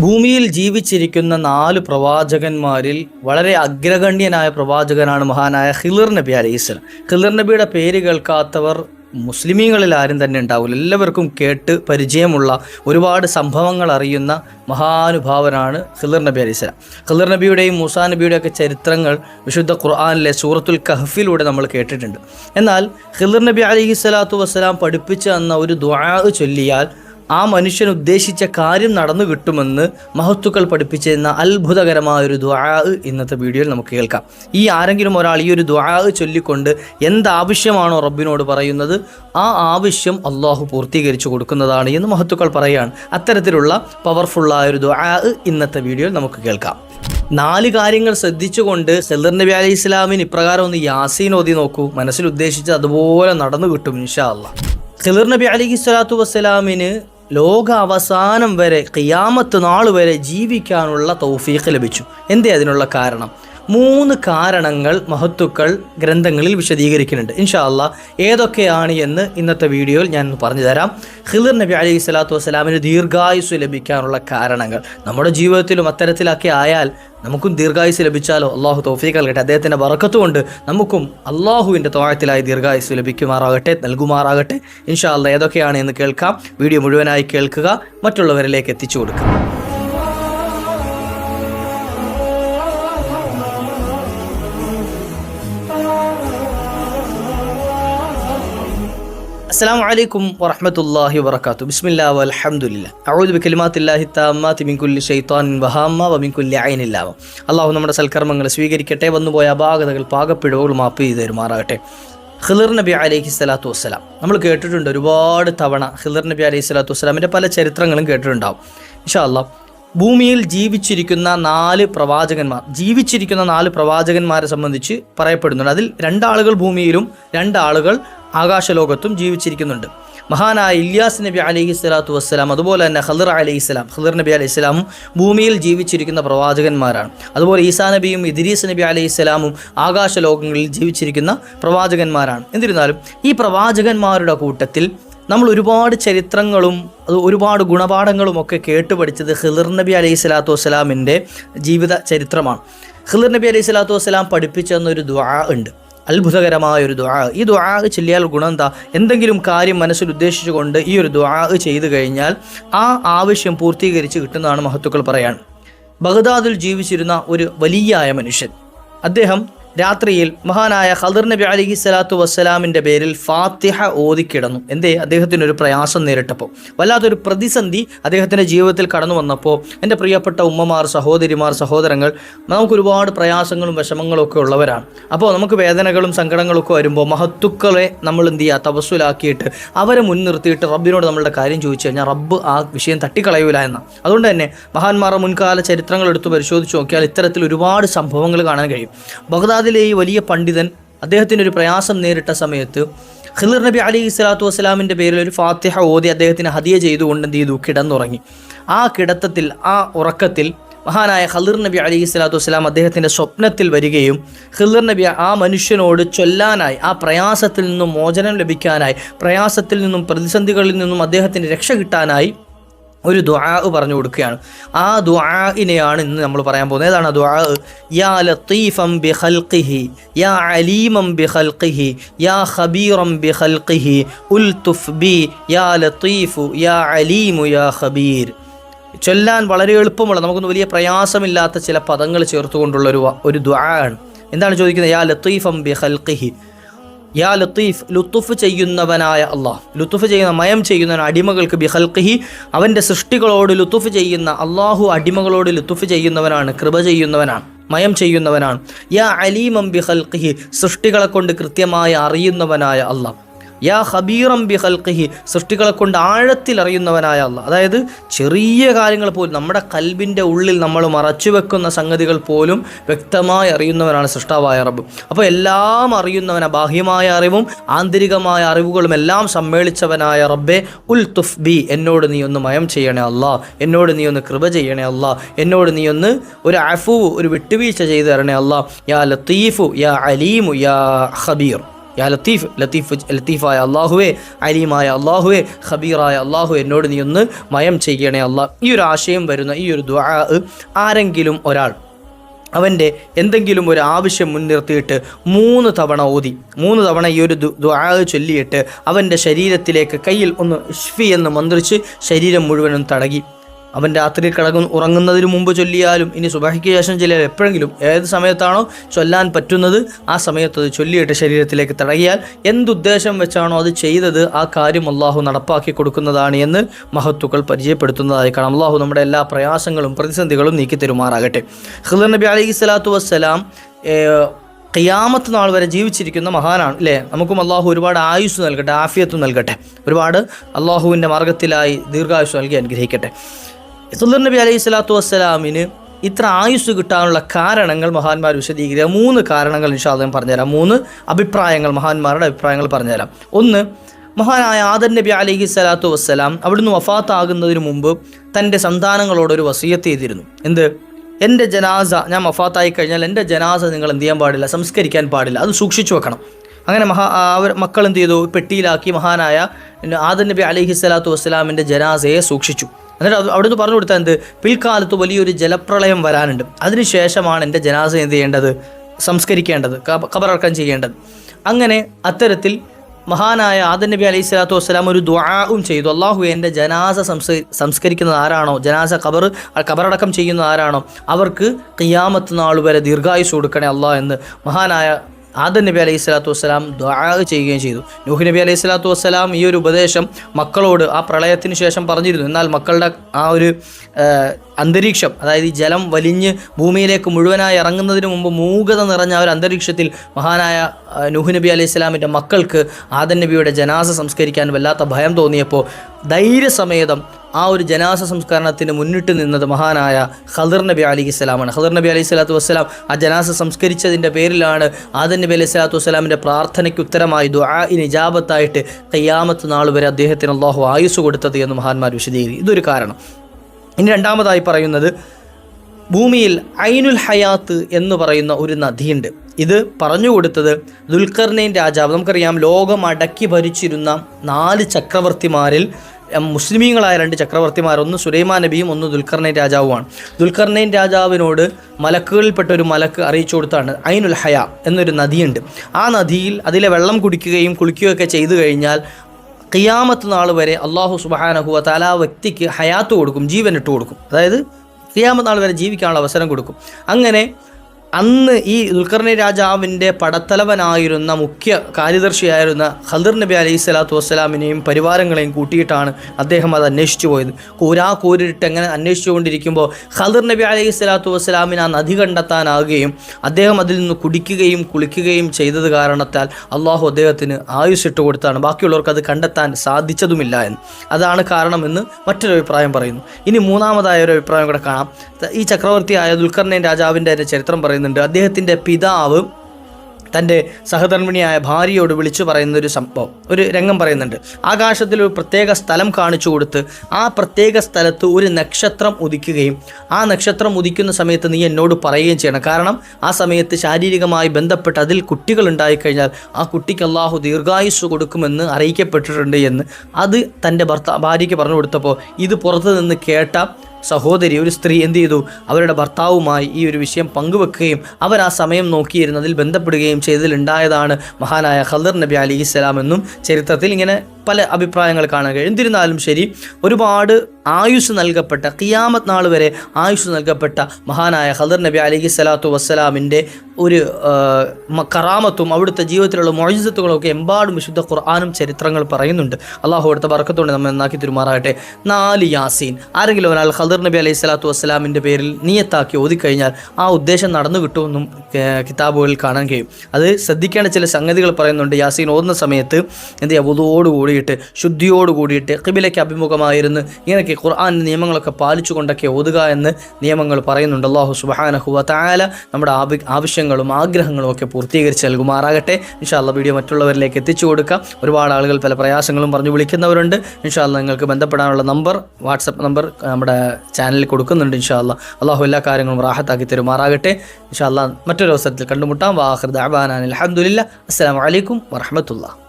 ഭൂമിയിൽ ജീവിച്ചിരിക്കുന്ന നാല് പ്രവാചകന്മാരിൽ വളരെ അഗ്രഗണ്യനായ പ്രവാചകനാണ് മഹാനായ ഹിലിർ നബി അലൈഹിസ്ലാം ഹിലിർ നബിയുടെ പേര് കേൾക്കാത്തവർ മുസ്ലിമീങ്ങളിൽ ആരും തന്നെ ഉണ്ടാവില്ല. എല്ലാവർക്കും കേട്ട് പരിചയമുള്ള ഒരുപാട് സംഭവങ്ങൾ അറിയുന്ന മഹാനുഭാവനാണ് ഖിലർ നബി അലൈഹിസ്ലാം ഖിലർ നബിയുടെയും മൂസാ നബിയുടെയും ഒക്കെ ചരിത്രങ്ങൾ വിശുദ്ധ ഖുർആാനിലെ സൂറത്തുൽ കഹഫിലൂടെ നമ്മൾ കേട്ടിട്ടുണ്ട്. എന്നാൽ ഖിലർ നബി അലൈഹി സ്വലാത്തു വസ്സലാം പഠിപ്പിച്ചു തന്ന ഒരു ദ്വാ ചൊല്ലിയാൽ ആ മനുഷ്യൻ ഉദ്ദേശിച്ച കാര്യം നടന്നു കിട്ടുമെന്ന് മഹത്തുക്കൾ പഠിപ്പിച്ചിരുന്ന അത്ഭുതകരമായ ഒരു ദ്വാ ഇന്നത്തെ വീഡിയോയിൽ നമുക്ക് കേൾക്കാം. ഈ ആരെങ്കിലും ഒരാൾ ഈ ഒരു ദ്വാ ചൊല്ലിക്കൊണ്ട് എന്താവശ്യമാണോ റബ്ബിനോട് പറയുന്നത് ആ ആവശ്യം അള്ളാഹു പൂർത്തീകരിച്ചു കൊടുക്കുന്നതാണ് എന്ന് മഹത്തുക്കൾ പറയുകയാണ് അത്തരത്തിലുള്ള പവർഫുള്ളായ ഒരു ദ്വാ ഇന്നത്തെ വീഡിയോയിൽ നമുക്ക് കേൾക്കാം. നാല് കാര്യങ്ങൾ ശ്രദ്ധിച്ചുകൊണ്ട് സെല്ലർ നബി അലി ഇസ്ലാമിന് ഇപ്രകാരം ഒന്ന് യാസീൻ ഓതി നോക്കൂ. മനസ്സിൽ ഉദ്ദേശിച്ച് അതുപോലെ നടന്നു കിട്ടും ഇൻഷാ അള്ളാഹ് സെലർ നബി അലി സ്വലാത്തു വസ്സലാമിന് ലോക അവസാനം വരെ കിയാമത്ത് നാൾ വരെ ജീവിക്കാനുള്ള തൗഫീഖ് ലഭിച്ചു. എന്തേ അതിനുള്ള കാരണം? മൂന്ന് കാരണങ്ങൾ മഹത്തുക്കൾ ഗ്രന്ഥങ്ങളിൽ വിശദീകരിക്കുന്നുണ്ട്. ഇൻഷാ അല്ലാ ഏതൊക്കെയാണ് എന്ന് ഇന്നത്തെ വീഡിയോയിൽ ഞാൻ പറഞ്ഞു തരാം. ഖിലിർ നബി അലൈഹി സ്വലാത്തു വസ്സലാമിന് ദീർഘായുസ് ലഭിക്കാനുള്ള കാരണങ്ങൾ. നമ്മുടെ ജീവിതത്തിലും അത്തരത്തിലൊക്കെ ആയാൽ നമുക്കും ദീർഘായുസ് ലഭിച്ചാലോ? അള്ളാഹു തൗഫീഖ് നൽകട്ടെ. അദ്ദേഹത്തിന്റെ വറക്കത്ത് കൊണ്ട് നമുക്കും അള്ളാഹുവിന്റെ തോഴത്തിലായി ദീർഘായുസ് ലഭിക്കുമാറാകട്ടെ നൽകുമാറാകട്ടെ. ഇൻഷാ അല്ലാ ഏതൊക്കെയാണ് എന്ന് കേൾക്കാം. വീഡിയോ മുഴുവനായി കേൾക്കുക മറ്റുള്ളവരിലേക്ക് എത്തിച്ചു കൊടുക്കുക. അസ്സാം വലൈക്കും വറഹമത്തല്ലാഹി വർക്കാത്തു ബിസ്മില്ലാ അലഹമുല്ല അഴുദ് ബിക്കലിമാത്തില്ലാഹി താമാത്തി മിൻകുല്ലി ഷെയ്ത്താൻ വഹാമ്മ വമിൻകുല്ലി അയനില്ലാമ അള്ളാഹു നമ്മുടെ സൽക്കർമ്മങ്ങൾ സ്വീകരിക്കട്ടെ വന്നുപോയ അപാകതകൾ പാകപ്പിഴവുകൾ മാപ്പ് ചെയ്ത് തരുമാറാകട്ടെ. ഖിദർ നബി അലൈഹി സ്വലാത്തു വസ്സലാം. നമ്മൾ കേട്ടിട്ടുണ്ട് ഒരുപാട് തവണ ഖിദർ നബി അലൈഹി സ്വലാത്തു വസ്സലാമിന്റെ പല ചരിത്രങ്ങളും കേട്ടിട്ടുണ്ടാവും. ഇഷാ അള്ളാഹ് ഭൂമിയിൽ ജീവിച്ചിരിക്കുന്ന നാല് പ്രവാചകന്മാർ ജീവിച്ചിരിക്കുന്ന നാല് പ്രവാചകന്മാരെ സംബന്ധിച്ച് പറയപ്പെടുന്നുണ്ട്. അതിൽ രണ്ടാളുകൾ ഭൂമിയിലും രണ്ടാളുകൾ ആകാശലോകത്തും ജീവിച്ചിരിക്കുന്നുണ്ട്. മഹാനായ ഇല്യാസ് നബി അലൈഹി സ്വലാത്തു വസ്സലാം അതുപോലെ തന്നെ ഖദർ അലൈഹി സ്വലാം. ഖദർ നബി അലൈഹി സ്വലാമും ഭൂമിയിൽ ജീവിച്ചിരിക്കുന്ന പ്രവാചകന്മാരാണ്. അതുപോലെ ഈസാ നബിയും ഇദ്രീസ് നബി അലൈഹി സ്വലാമും ആകാശലോകങ്ങളിൽ ജീവിച്ചിരിക്കുന്ന പ്രവാചകന്മാരാണ്. എന്നിരുന്നാലും ഈ പ്രവാചകന്മാരുടെ കൂട്ടത്തിൽ നമ്മൾ ഒരുപാട് ചരിത്രങ്ങളും അത് ഒരുപാട് ഗുണപാഠങ്ങളും ഒക്കെ കേട്ട് പഠിച്ചത് ഹിളിർ നബി അലൈഹി സ്വലാത്തു വസ്സലാമിന്റെ ജീവിത ചരിത്രമാണ്. ഹിളിർ നബി അലൈഹി സ്വലാത്തു വസ്സലാം പഠിപ്പിച്ചു തന്നൊരു ദ്വാ ഉണ്ട്. അത്ഭുതകരമായ ഒരു ദുആ. ഈ ദുആ ചെല്ലിയാൽ ഗുണം എന്താ എന്തെങ്കിലും കാര്യം മനസ്സിൽ ഉദ്ദേശിച്ചുകൊണ്ട് ഈ ഒരു ദുആ ചെയ്തു കഴിഞ്ഞാൽ ആ ആവശ്യം പൂർത്തീകരിച്ച് കിട്ടുന്നതാണ് മഹത്തുക്കൾ പറയാൻ ബഗ്ദാദിൽ ജീവിച്ചിരുന്ന ഒരു വലിയായ മനുഷ്യൻ. അദ്ദേഹം രാത്രിയിൽ മഹാനായ ഖദർ നബി അലിഹി സ്വലാത്തു വസ്സലാമിന്റെ പേരിൽ ഫാത്തിഹ ഓതിക്കിടന്നു. എന്തേ? അദ്ദേഹത്തിന് ഒരു പ്രയാസം നേരിട്ടപ്പോൾ. വല്ലാത്തൊരു പ്രതിസന്ധി അദ്ദേഹത്തിന്റെ ജീവിതത്തിൽ കടന്നു വന്നപ്പോൾ എന്റെ പ്രിയപ്പെട്ട ഉമ്മമാർ സഹോദരിമാർ സഹോദരങ്ങൾ നമുക്ക് ഒരുപാട് പ്രയാസങ്ങളും വിഷമങ്ങളും ഒക്കെ ഉള്ളവരാണ്. അപ്പോൾ നമുക്ക് വേദനകളും സങ്കടങ്ങളൊക്കെ വരുമ്പോൾ മഹത്തുക്കളെ നമ്മൾ എന്ത് ചെയ്യുക? തപസ്സുലാക്കിയിട്ട് അവരെ മുൻനിർത്തിയിട്ട് റബ്ബിനോട് നമ്മളുടെ കാര്യം ചോദിച്ചു കഴിഞ്ഞാൽ റബ്ബ് ആ വിഷയം തട്ടിക്കളയൂല എന്ന അതുകൊണ്ട് തന്നെ മഹാന്മാരുടെ മുൻകാല ചരിത്രങ്ങൾ എടുത്ത് പരിശോധിച്ച് നോക്കിയാൽ ഇത്തരത്തിൽ ഒരുപാട് സംഭവങ്ങൾ കാണാൻ കഴിയും. ബഗ്ദാദിലെ ഈ വലിയ പണ്ഡിതൻ അദ്ദേഹത്തിന് ഒരു പ്രയാസം നേരിട്ട സമയത്ത് ഖിലിർ നബി അലി ഇസ്ലാത്തു വസ്സലാമിന്റെ പേരിൽ ഒരു ഫാത്തിഹ ഓതി അദ്ദേഹത്തിന് ഹദിയ ചെയ്തുകൊണ്ട് എന്ത് ചെയ്തു? കിടന്നുറങ്ങി. ആ കിടത്തത്തിൽ ആ ഉറക്കത്തിൽ മഹാനായ ഖലിർ നബി അലി ഇസ്ലാത്തു വസ്സലാം അദ്ദേഹത്തിന്റെ സ്വപ്നത്തിൽ വരികയും ഖിലിർ നബി ആ മനുഷ്യനോട് ചൊല്ലാനായി ആ പ്രയാസത്തിൽ നിന്നും മോചനം ലഭിക്കാനായി പ്രയാസത്തിൽ നിന്നും പ്രതിസന്ധികളിൽ നിന്നും അദ്ദേഹത്തിന് രക്ഷ കിട്ടാനായി ഒരു ദുആ പറഞ്ഞു കൊടുക്കുകയാണ്. ആ ദുആഇനെയാണ് ഇന്ന് നമ്മൾ പറയാൻ പോകുന്നത്. ഏതാണ് ദുആ? യാ ലത്തീഫം ബി ഖൽഖിഹി യാ അലീമം ബി ഖൽഖിഹി യാ ഖബീറം ബി ഖൽഖിഹി ഉൽതുഫ് ബി യാ ലത്തീഫു യാ അലീമു യാ ഖബീർ. ചൊല്ലാൻ വളരെ എളുപ്പമുള്ള നമുക്കൊന്നും വലിയ പ്രയാസമില്ലാത്ത ചില പദങ്ങൾ ചേർത്തുകൊണ്ടുള്ള ഒരു ഒരു ദുആ ആണ്. എന്താണ് ചോദിക്കുന്നത്? യാ ലത്തീഫം ബി ഖൽഖിഹി യാ ലത്തീഫ് ലുത്തുഫ് ചെയ്യുന്നവനായ അള്ളാഹ്. ലുത്തുഫ് ചെയ്യുന്ന മയം ചെയ്യുന്ന അടിമകൾക്ക് ബിഹൽഖി അവന്റെ സൃഷ്ടികളോട് ലുത്തുഫ് ചെയ്യുന്ന അള്ളാഹു അടിമകളോട് ലുത്തുഫ് ചെയ്യുന്നവനാണ് കൃപ ചെയ്യുന്നവനാണ് മയം ചെയ്യുന്നവനാണ്. യാ അലീമം ബിഹൽഖി സൃഷ്ടികളെ കൊണ്ട് കൃത്യമായി അറിയുന്നവനായ അള്ളാഹ്. യാ ഹബീറം ബി ഹൽഖിഹി സൃഷ്ടികളെ കൊണ്ട് ആഴത്തിൽ അറിയുന്നവനായ അല്ല അതായത് ചെറിയ കാര്യങ്ങൾ പോലും നമ്മുടെ കൽബിന്റെ ഉള്ളിൽ നമ്മൾ മറച്ചു വെക്കുന്ന സംഗതികൾ പോലും വ്യക്തമായി അറിയുന്നവനാണ് സൃഷ്ടാവായ റബ്ബ്. അപ്പോൾ എല്ലാം അറിയുന്നവന ബാഹ്യമായ അറിവും ആന്തരികമായ അറിവുകളും എല്ലാം സമ്മേളിച്ചവനായ റബ്ബെ ഉൽ തുഫ് ബി എന്നോട് നീ ഒന്ന് മയം ചെയ്യണേ അല്ല എന്നോട് നീ ഒന്ന് കൃപ ചെയ്യണേ അല്ല എന്നോട് നീ ഒന്ന് ഒരു അഫു ഒരു വിട്ടുവീഴ്ച ചെയ്തു തരണേ അല്ല യാ ലത്തീഫു യാ അലീമു യാ ഹബീർ യാ ലത്തീഫ് ലത്തീഫ് ലത്തീഫായ അള്ളാഹുവേ അലീമായ അള്ളാഹുവേ ഖബീറായ അള്ളാഹു എന്നോട് നീ ഒന്ന് മയം ചെയ്യണേ അള്ളാഹ് ഈ ഒരു ആശയം വരുന്ന ഈ ഒരു ദ്വാ ആരെങ്കിലും ഒരാൾ അവന്റെ എന്തെങ്കിലും ഒരു ആവശ്യം മുൻനിർത്തിയിട്ട് മൂന്ന് തവണ ഓതി മൂന്ന് തവണ ഈ ഒരു ദ്വാ ചൊല്ലിയിട്ട് അവന്റെ ശരീരത്തിലേക്ക് കയ്യിൽ ഒന്ന് ഇഷ്ഫി എന്ന് മന്ത്രിച്ച് ശരീരം മുഴുവനും തടകി. അവൻ രാത്രി കിടക്കുന്ന ഉറങ്ങുന്നതിന് മുമ്പ് ചൊല്ലിയാലും ഇനി സുബാഹിക്ക് ശേഷം ചില എപ്പോഴെങ്കിലും ഏത് സമയത്താണോ ചൊല്ലാൻ പറ്റുന്നത് ആ സമയത്ത് അത് ചൊല്ലിയിട്ട് ശരീരത്തിലേക്ക് തടകിയാൽ എന്തുദ്ദേശം വെച്ചാണോ അത് ചെയ്തത് ആ കാര്യം അള്ളാഹു നടപ്പാക്കി കൊടുക്കുന്നതാണ് എന്ന് മഹത്തുക്കൾ പരിചയപ്പെടുത്തുന്നതായി കാണാം. അള്ളാഹു നമ്മുടെ എല്ലാ പ്രയാസങ്ങളും പ്രതിസന്ധികളും നീക്കി തരുമാറാകട്ടെ. ഖിദർ നബി അലൈഹി സ്വലാത്തു വസ്സലാം ഖിയാമത്ത് നാൾ വരെ ജീവിച്ചിരിക്കുന്ന മഹാനാണ് അല്ലേ? നമുക്കും അള്ളാഹു ഒരുപാട് ആയുസ് നൽകട്ടെ ആഫിയത്ത് നൽകട്ടെ. ഒരുപാട് അള്ളാഹുവിന്റെ മാർഗത്തിലായി ദീർഘായുസ് നൽകി അനുഗ്രഹിക്കട്ടെ. സുല്ലർ നബി അലൈഹി സ്വലാത്തു വസ്സലാമിന് ഇത്ര ആയുസ് കിട്ടാനുള്ള കാരണങ്ങൾ മഹാന്മാർ വിശദീകരിക്കുക. മൂന്ന് കാരണങ്ങൾ നിഷാദം പറഞ്ഞുതരാം. മൂന്ന് അഭിപ്രായങ്ങൾ മഹാന്മാരുടെ അഭിപ്രായങ്ങൾ പറഞ്ഞുതരാം. ഒന്ന് മഹാനായ ആദർ നബി അലൈഹി സ്വലാത്തു വസ്സലാം അവിടുന്ന് വഫാത്താകുന്നതിന് മുമ്പ് തന്റെ സന്താനങ്ങളോടൊരു വസീയത്ത് ചെയ്തിരുന്നു. എന്ത്? എന്റെ ജനാസ ഞാൻ വഫാത്തായി കഴിഞ്ഞാൽ എന്റെ ജനാസ നിങ്ങൾ എന്ത് ചെയ്യാൻ പാടില്ല? സംസ്കരിക്കാൻ പാടില്ല. അത് സൂക്ഷിച്ചു വെക്കണം. അങ്ങനെ മഹാ അവർ മക്കൾ എന്ത് ചെയ്തു? പെട്ടിയിലാക്കി മഹാനായ ആദൻ നബി അലൈഹി സ്വലാത്തു വസ്സലാമിന്റെ ജനാസയെ സൂക്ഷിച്ചു. എന്നിട്ട് അവിടെ നിന്ന് പറഞ്ഞു കൊടുത്താൽ എന്ത്? പിൽക്കാലത്ത് വലിയൊരു ജലപ്രളയം വരാനുണ്ട്. അതിനുശേഷമാണ് എന്റെ ജനാസ എന്ത് ചെയ്യേണ്ടത്? സംസ്കരിക്കേണ്ടത് കബറടക്കം ചെയ്യേണ്ടത്. അങ്ങനെ അത്തരത്തിൽ മഹാനായ ആദൻ നബി അലൈഹി സ്വലാത്തു വസ്സലാം ഒരു ദ്വാവും ചെയ്തു. അള്ളാഹു എന്റെ ജനാസ സംസ് സംസ്കരിക്കുന്നത് ആരാണോ? ജനാസ കബർ കബറടക്കം ചെയ്യുന്ന ആരാണോ? അവർക്ക് കിയാമത്ത് നാൾ വരെ ദീർഘായുസ് കൊടുക്കണേ അള്ളാഹ് എന്ന് മഹാനായ ആദൻ നബി അലൈഹി സ്വലാത്തു വസ്സലാം ദ്വാ ചെയ്യുകയും ചെയ്തു. നൂഹ് നബി അലൈഹി സ്വലാത്തു വസ്സലാം ഈ ഒരു ഉപദേശം മക്കളോട് ആ പ്രളയത്തിന് ശേഷം പറഞ്ഞിരുന്നു. എന്നാൽ മക്കളുടെ ആ ഒരു അന്തരീക്ഷം അതായത് ജലം വലിഞ്ഞ് ഭൂമിയിലേക്ക് മുഴുവനായി ഇറങ്ങുന്നതിന് മുമ്പ് മൂകത നിറഞ്ഞ ഒരു അന്തരീക്ഷത്തിൽ മഹാനായ നൂഹ് നബി അലൈഹി സ്വലാമിന്റെ മക്കൾക്ക് ആദൻ നബിയുടെ ജനാസ സംസ്കരിക്കാൻ വല്ലാത്ത ഭയം തോന്നിയപ്പോൾ ധൈര്യസമേതം ആ ഒരു ജനാസ സംസ്കരണത്തിന് മുന്നിട്ട് നിന്നത് മഹാനായ ഖദർ നബി അലി ഇസ്ലാമാണ് ഖദർ നബി അലി സ്വലാത്തു വസ്സലാം ആ ജനാസ സംസ്കരിച്ചതിന്റെ പേരിലാണ് ആദൻ നബി അലൈഹി സ്വലാത്തു വസ്സലാമിന്റെ പ്രാർത്ഥനയ്ക്ക് ഉത്തരമായി ദുആ നിജാബത്തായിട്ട് കയ്യാമത്ത് നാൾ വരെ അദ്ദേഹത്തിന് അള്ളാഹു ആയുസ് കൊടുത്തത് എന്ന് മഹാന്മാർ വിശദീകരിക്കും ഇതൊരു കാരണം. ഇനി രണ്ടാമതായി പറയുന്നത് ഭൂമിയിൽ ഐനുൽ ഹയാത്ത് എന്ന് പറയുന്ന ഒരു നദിയുണ്ട്. ഇത് പറഞ്ഞു കൊടുത്തത് ദുൽഖർനൈൻ രാജാവ്. നമുക്കറിയാം ലോകം അടക്കി ഭരിച്ചിരുന്ന നാല് ചക്രവർത്തിമാരിൽ മുസ്ലിമീങ്ങളായ രണ്ട് ചക്രവർത്തിമാർ ഒന്ന് സുലൈമാൻ നബിയും ഒന്ന് ദുൽഖർനൈൻ രാജാവുമാണ്. ദുൽഖർനൈൻ രാജാവിനോട് മലക്കുകളിൽപ്പെട്ട ഒരു മലക്ക് അറിയിച്ചു കൊടുത്താണ് ഐനുൽ ഹയ എന്നൊരു നദിയുണ്ട്. ആ നദിയിൽ അതിലെ വെള്ളം കുടിക്കുകയും കുളിക്കുകയൊക്കെ ചെയ്തു കഴിഞ്ഞാൽ കിയാമത്ത് നാൾ വരെ അള്ളാഹു സുബാനഹുവ തല ആ വ്യക്തിക്ക് ഹയാത്ത് കൊടുക്കും ജീവൻ ഇട്ട് കൊടുക്കും അതായത് കിയാമത്ത് നാൾ വരെ ജീവിക്കാനുള്ള അവസരം കൊടുക്കും. അങ്ങനെ അന്ന് ഈ ദുൽഖർണി രാജാവിന്റെ പടത്തലവനായിരുന്ന മുഖ്യ കാര്യദർശിയായിരുന്ന ഖദർ നബി അലൈഹി സ്വലാത്തു വസ്സലാമിനെയും പരിവാരങ്ങളെയും കൂട്ടിയിട്ടാണ് അദ്ദേഹം അത് അന്വേഷിച്ചു പോയത്. കൂരാ കൂരിട്ട് എങ്ങനെ അന്വേഷിച്ചുകൊണ്ടിരിക്കുമ്പോൾ ഖദർ നബി അലൈഹി സ്വലാത്തു വസ്സലാമിന് ആ നദി കണ്ടെത്താനാകുകയും അദ്ദേഹം അതിൽ നിന്ന് കുടിക്കുകയും കുളിക്കുകയും ചെയ്തത് കാരണത്താൽ അള്ളാഹു അദ്ദേഹത്തിന് ആയുസിട്ട് കൊടുത്താണ്. ബാക്കിയുള്ളവർക്ക് അത് കണ്ടെത്താൻ സാധിച്ചതുമില്ല എന്ന്. അതാണ് കാരണമെന്ന് മറ്റൊരു അഭിപ്രായം പറയുന്നു. ഇനി മൂന്നാമതായ ഒരു അഭിപ്രായം കൂടെ കാണാം. ഈ ചക്രവർത്തിയായ ദുൽഖർണൈൻ രാജാവിന്റെ ചരിത്രം പറയുന്നത് പറയുന്നുണ്ട്. അദ്ദേഹത്തിന്റെ പിതാവ് തന്റെ സഹധർമ്മിണിയായ ഭാര്യയോട് വിളിച്ചു പറയുന്ന ഒരു സംഭവം ഒരു രംഗം പറയുന്നുണ്ട്. ആകാശത്തിൽ ഒരു പ്രത്യേക സ്ഥലം കാണിച്ചു കൊടുത്ത് ആ പ്രത്യേക സ്ഥലത്ത് ഒരു നക്ഷത്രം ഉദിക്കുകയും ആ നക്ഷത്രം ഉദിക്കുന്ന സമയത്ത് നീ എന്നോട് പറയുകയും ചെയ്യണം. കാരണം ആ സമയത്ത് ശാരീരികമായി ബന്ധപ്പെട്ട് അതിൽ കുട്ടികൾ ഉണ്ടായിക്കഴിഞ്ഞാൽ ആ കുട്ടിക്ക് അള്ളാഹു ദീർഘായുസ് കൊടുക്കുമെന്ന് അറിയിക്കപ്പെട്ടിട്ടുണ്ട് എന്ന് അത് തന്റെ ഭർത്താ ഭാര്യയ്ക്ക് പറഞ്ഞു കൊടുത്തപ്പോൾ ഇത് പുറത്തു നിന്ന് കേട്ട സഹോദരി ഒരു സ്ത്രീ എന്ത് ചെയ്തു? അവരുടെ ഭർത്താവുമായി ഈ ഒരു വിഷയം പങ്കുവെക്കുകയും അവർ ആ സമയം നോക്കിയിരുന്നതിൽ ബന്ധപ്പെടുകയും ചെയ്തതിലുണ്ടായതാണ് മഹാനായ ഖദർ നബി അലി ഇസ്ലാം എന്നും ചരിത്രത്തിൽ ഇങ്ങനെ പല അഭിപ്രായങ്ങൾ കാണാൻ കഴിയും. എന്നിരുന്നാലും ശരി ഒരുപാട് ആയുസ് നൽകപ്പെട്ട ഖിയാമത്ത് നാൾ വരെ ആയുസ് നൽകപ്പെട്ട മഹാനായ ഹദർ നബി അലഹി സ്വലാത്തു വസ്സലാമിന്റെ ഒരു കറാമത്തും അവിടുത്തെ ജീവിതത്തിലുള്ള മൊഴിസത്തുകളും ഒക്കെ എമ്പാടും വിശുദ്ധ ഖുർആാനും ചരിത്രങ്ങൾ പറയുന്നുണ്ട്. അള്ളാഹു അടുത്ത വർക്കത്തോടെ നമ്മൾ നന്നാക്കി തീരുമാറാകട്ടെ. നാല് യാസീൻ. ആരെങ്കിലും ഒരാൾ ഹദർ നബി അലൈഹി സ്വലാത്തു വസ്സലാമിന്റെ പേരിൽ നീയത്താക്കി ഓതിക്കഴിഞ്ഞാൽ ആ ഉദ്ദേശം നടന്നു കിട്ടുമെന്നും കിതാബുകളിൽ കാണാൻ കഴിയും. അത് ശ്രദ്ധിക്കേണ്ട ചില സംഗതികൾ പറയുന്നുണ്ട്. യാസീൻ ഓതുന്ന സമയത്ത് എന്ത് ചെയ്യുക? വുതുവോട് കൂടിയിട്ട് ശുദ്ധിയോട് കൂടിയിട്ട് കിബിലയ്ക്ക് അഭിമുഖമായിരുന്നു ഇങ്ങനെയൊക്കെ ഖുർആൻ നിയമങ്ങളൊക്കെ പാലിച്ചുകൊണ്ടൊക്കെ ഓതുക എന്ന് നിയമങ്ങൾ പറയുന്നുണ്ട്. അള്ളാഹു സുബാനഹുവ തായാല നമ്മുടെ ആവി ആവശ്യങ്ങളും ആഗ്രഹങ്ങളും ഒക്കെ പൂർത്തീകരിച്ച് നൽകുമാറാകട്ടെ. ഇൻഷാല്ല വീഡിയോ മറ്റുള്ളവരിലേക്ക് എത്തിച്ചു കൊടുക്കുക ഒരുപാട് ആളുകൾ പല പ്രയാസങ്ങളും പറഞ്ഞു വിളിക്കുന്നവരുണ്ട്. ഇൻഷാല്ല നിങ്ങൾക്ക് ബന്ധപ്പെടാനുള്ള നമ്പർ വാട്സപ്പ് നമ്പർ നമ്മുടെ ചാനലിൽ കൊടുക്കുന്നുണ്ട് ഇൻഷാല്ല അള്ളാഹു എല്ലാ കാര്യങ്ങളും റാഹത്താക്കി തരുമാറാകട്ടെ. ഇൻഷാല്ല മറ്റൊരു അവസരത്തിൽ കണ്ടുമുട്ടാം. വാഹൃദ് അബാനാൻ അലഹമുല്ല അസ്സാം വലൈക്കും വറഹമത്തുള്ള